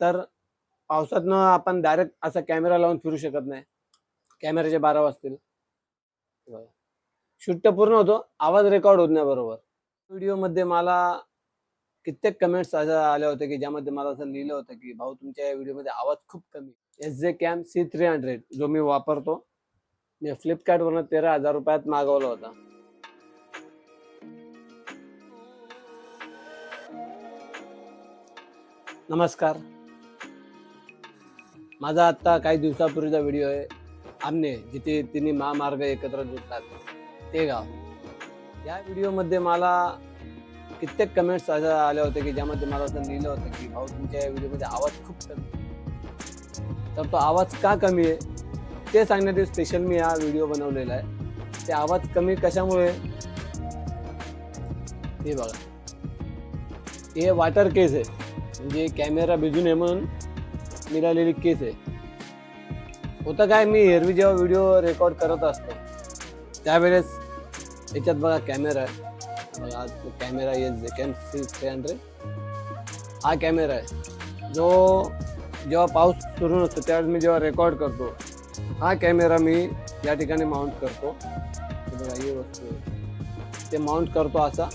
तर पावसातनं आपण डायरेक्ट असा कॅमेरा लावून फिरू शकत नाही. कॅमेऱ्याचे बारा वाजतील. शूट तर पूर्ण होतो. आवाज रेकॉर्ड होत नाही बरोबर. व्हिडिओमध्ये मला कित्येक कमेंट्स अशा आल्या होत्या की ज्यामध्ये मला असं लिहिलं होतं की भाऊ तुमच्या या व्हिडिओमध्ये आवाज खूप कमी S J cam C three hundred जो मी वापरतो मी फ्लिपकार्टवरनं तेरा हजार रुपयात मागवला होता. नमस्कार. माझा आत्ता काही दिवसापूर्वीचा व्हिडिओ आहे. आमने जिथे तिने महामार्ग एकत्र जुटतात ते गाव. या व्हिडिओमध्ये मला कित्येक कमेंट्स अशा आल्या होत्या की ज्यामध्ये मला असं लिहिलं होतं की भाऊ तुमच्या या व्हिडिओमध्ये आवाज खूप कमी आहे." तर तो आवाज का कमी आहे? ते सांगण्यासाठी स्पेशल मी हा व्हिडिओ बनवलेला आहे. ते आवाज कमी कशामुळे हे बघा. हे वाटर केस आहे. म्हणजे कॅमेरा भिजू नये म्हणून मिळालेली केस आहे. होतं काय मी एरवी जेव्हा व्हिडिओ रेकॉर्ड करत असतो त्यावेळेस याच्यात बघा कॅमेरा आहे. बघा आज camera yes cam C three hundred हा कॅमेरा आहे. जो जेव्हा पाऊस सुरू नसतो त्यावेळेस मी जेव्हा रेकॉर्ड करतो हा कॅमेरा मी या ठिकाणी माउंट करतो. बघा ही वस्तू ते माउंट करतो असा.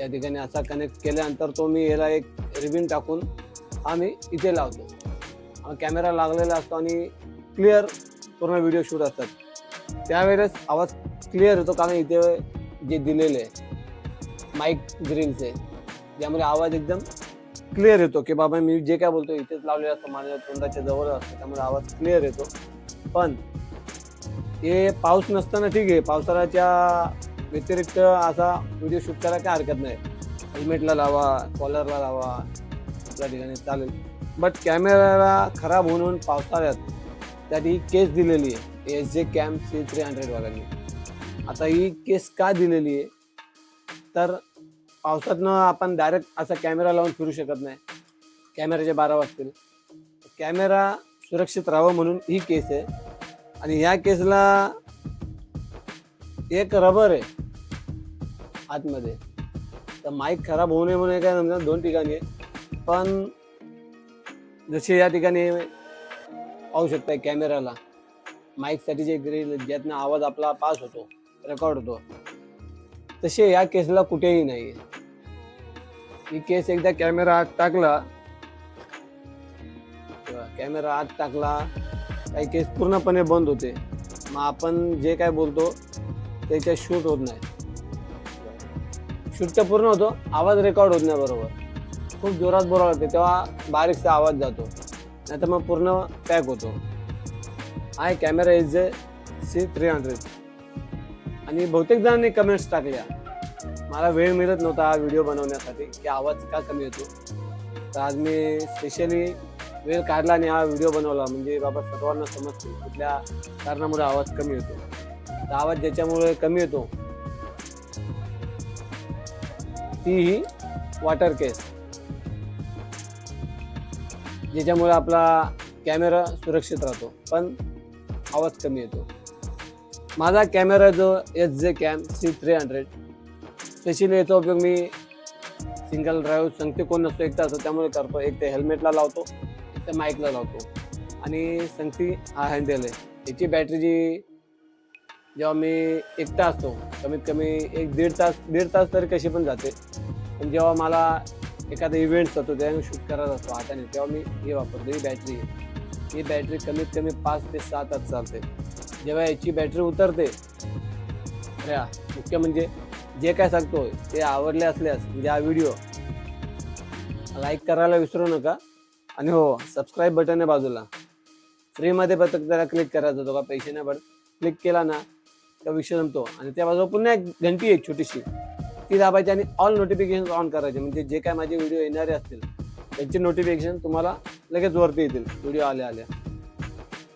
या ठिकाणी असा कनेक्ट केल्यानंतर तो मी याला एक रिबिन टाकून आम्ही इथे लावतो. कॅमेरा लागलेला असतो आणि क्लिअर पूर्ण व्हिडिओ शूट असतात. त्यावेळेस आवाज क्लिअर येतो कारण इथे जे दिलेले माईक ग्रिल्स आहे ज्यामुळे आवाज एकदम क्लिअर येतो की बाबा मी जे काय बोलतो इथेच लावलेलं असतं माझ्या तोंडाच्या जवळ असतं त्यामुळे आवाज क्लिअर येतो. पण हे पाऊस नसताना ठीक आहे पावसाळ्याच्या व्यतिरिक्त असा व्हिडिओ शूट करायला काय हरकत नाही. हेल्मेटला लावा कॉलरला लावा त्या ठिकाणी चालेल. बट कॅमेराला खराब होऊन पावसाळ्यात त्यात ही केस दिलेली आहे. S J cam C three hundred वाल्यांनी. आता ही केस का दिलेली आहे? तर पावसातनं आपण डायरेक्ट असा कॅमेरा लावून फिरू शकत नाही. कॅमेऱ्याचे बारा वाजतील. कॅमेरा सुरक्षित राहावं म्हणून ही केस आहे. आणि ह्या केसला एक रबर आहे. आतमध्ये. तर माईक खराब होऊ नये म्हणून काय समजा दोन ठिकाणी आहे. पण जसे या ठिकाणी पाहू शकताय कॅमेराला. माईकसाठी जे ग्रिल ज्यातनं आवाज आपला पास होतो रेकॉर्ड होतो. तसे या केसला कुठेही नाही. ही केस एकदा कॅमेरा आत टाकला कॅमेरा आत टाकला काही केस पूर्णपणे बंद होते. मग आपण जे काय बोलतो त्याच्यात शूट होत नाही. शूट तर पूर्ण होतो आवाज रेकॉर्ड होत नाही बरोबर. खूप जोरात बोरा लागते तेव्हा बारीकसा आवाज जातो. नाही तर मग पूर्ण पॅक होतो. आहे camera is J C three hundred आणि बहुतेक जणांनी कमेंट्स टाकल्या. मला वेळ मिळत नव्हता हा व्हिडिओ बनवण्यासाठी की आवाज का कमी होतो. तर आज मी स्पेशली वेळ काढला आणि हा व्हिडिओ बनवला. म्हणजे बाबा सर्वांना समजते कुठल्या कारणामुळे आवाज कमी होतो. तर आवाज ज्याच्यामुळे कमी येतो ती ही वॉटर केस ज्याच्यामुळे आपला कॅमेरा सुरक्षित राहतो पण आवाज कमी येतो. माझा कॅमेरा जो S J cam C three hundred specially याचा उपयोग मी सिंगल ड्राईव्ह संगते कोण नसतो एकटा असतो त्यामुळे करतो. एक ते हेल्मेटला लावतो एक ते माईकला लावतो. आणि संगती हा हँडल आहे. याची बॅटरी जी जेव्हा मी एकटा असतो कमीत कमी एक दीड तास दीड तास तरी कशी पण जाते. पण जेव्हा मला एखादा इव्हेंट होतो त्याने शूट करत असतो हाताने तेव्हा मी हे वापरतो ही बॅटरी आहे. ही बॅटरी कमीत कमी पाच ते सात तास चालते. जेव्हा याची बॅटरी उतरते मुख्य म्हणजे जे काय सांगतो ते आवडले असल्यास म्हणजे हा व्हिडिओ लाईक करायला विसरू नका. आणि हो सबस्क्राईब बटन आहे बाजूला. फ्रीमध्ये पथक त्याला क्लिक करायचं होतो का पैसे नाही पडत क्लिक केला ना का विषय जमतो आणि त्या बाजूला पुन्हा एक घंटी आहे छोटीशी. ती दाबायची आणि ऑल नोटिफिकेशन ऑन करायचे. म्हणजे जे काय माझे व्हिडिओ येणारे असतील त्यांची नोटिफिकेशन तुम्हाला लगेच वरती येतील. व्हिडिओ आल्या आल्या.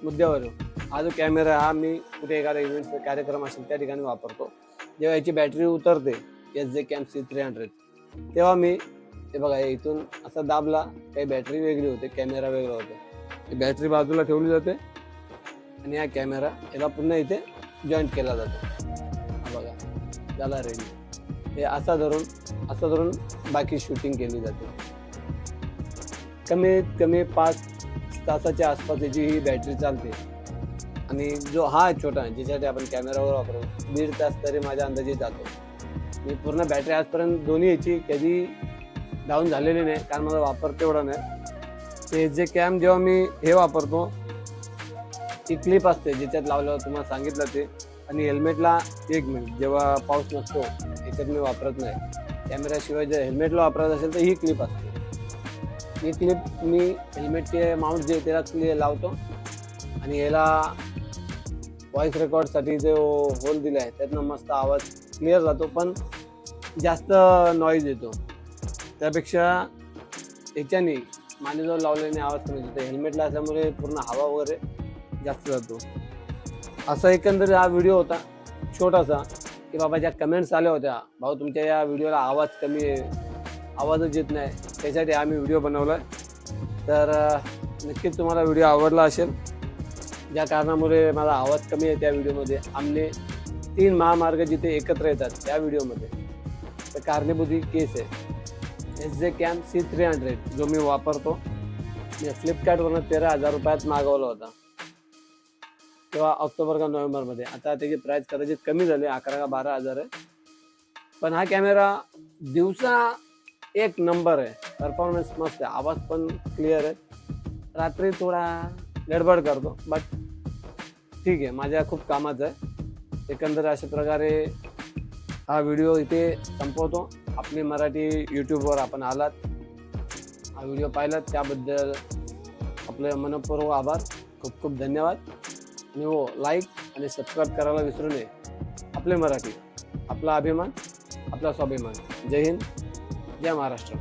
मुद्द्यावर हा जो कॅमेरा हा मी कुठे एखादा इव्हेंट कार्यक्रम असेल त्या ठिकाणी वापरतो. जेव्हा याची बॅटरी उतरते S J cam C three hundred तेव्हा मी ते बघा इथून असा दाबला काही बॅटरी वेगळी होते कॅमेरा वेगळा होतो. बॅटरी बाजूला ठेवली जाते आणि हा कॅमेरा याला पुन्हा इथे जॉईंट केला जातो. बघा झाला रेडी हे असा धरून असं धरून बाकी शूटिंग केली जाते. कमीत कमी पाच तासाच्या आसपास याची ही बॅटरी चालते आणि जो हा आहे छोटा ज्याच्यासाठी आपण कॅमेरावर वापरू दीड तास तरी माझ्या अंदाजे जातो. मी पूर्ण बॅटरी आजपर्यंत दोन्ही याची कधी डाऊन झालेली नाही कारण माझा वापर तेवढा नाही. ते जे कॅम जेव्हा मी हे वापरतो ती क्लिप असते ज्याच्यात लावल्यावर तुम्हाला सांगितलं ते. आणि हेल्मेटला एक मिनिट जेव्हा पाऊस नसतो याच्यात मी वापरत नाही. कॅमेराशिवाय जर हेल्मेटला वापरत असेल तर ही क्लिप असते. ही क्लिप मी हेल्मेटचे माउंट जे त्याला क्लिअर लावतो. आणि याला व्हॉइस रेकॉर्डसाठी जो होल दिला आहे त्यातनं मस्त आवाज क्लिअर जातो पण जास्त नॉईज येतो. त्यापेक्षा याच्याने मानेजवळ लावल्याने आवाज कमी येतो. हेल्मेटला असल्यामुळे पूर्ण हवा वगैरे जास्त जातो. असा एकंदरीत हा व्हिडिओ होता छोटासा की बाबा ज्या कमेंट्स आल्या होत्या. भाऊ तुमच्या या व्हिडिओला आवाज कमी आहे. आवाजच येत नाही. त्याच्यासाठी आम्ही व्हिडिओ बनवला तर नक्कीच तुम्हाला व्हिडिओ आवडला असेल. ज्या कारणामुळे माझा आवाज कमी आहे त्या व्हिडिओमध्ये आमने तीन महामार्ग जिथे एकत्र येतात त्या व्हिडिओमध्ये तर कारणीभूत केस आहे. S J cam C three hundred जो मी वापरतो. मी फ्लिपकार्टवरनं तेरा हजार रुपयात मागवला होता. किंवा ऑक्टोबर का नोव्हेंबरमध्ये. आता त्याची प्राईस कदाचित कमी झाली अकरा का बारा हजार आहे. पण हा कॅमेरा दिवसा एक नंबर आहे. परफॉर्मन्स मस्त आहे. आवाज पण क्लिअर आहे. रात्री थोडा गडबड करतो. बट ठीक आहे. माझ्या खूप कामाचं आहे. एकंदर अशा प्रकारे हा व्हिडिओ इथे संपवतो. आपली मराठी यूट्यूबवर आपण आलात. हा व्हिडिओ पाहिलात. त्याबद्दल आपले मनपूर्वक आभार. खूप खूप धन्यवाद. आणि हो लाईक आणि सबस्क्राईब करायला विसरू नये. आपले मराठी आपला अभिमान आपला स्वाभिमान. जय हिंद जय महाराष्ट्र.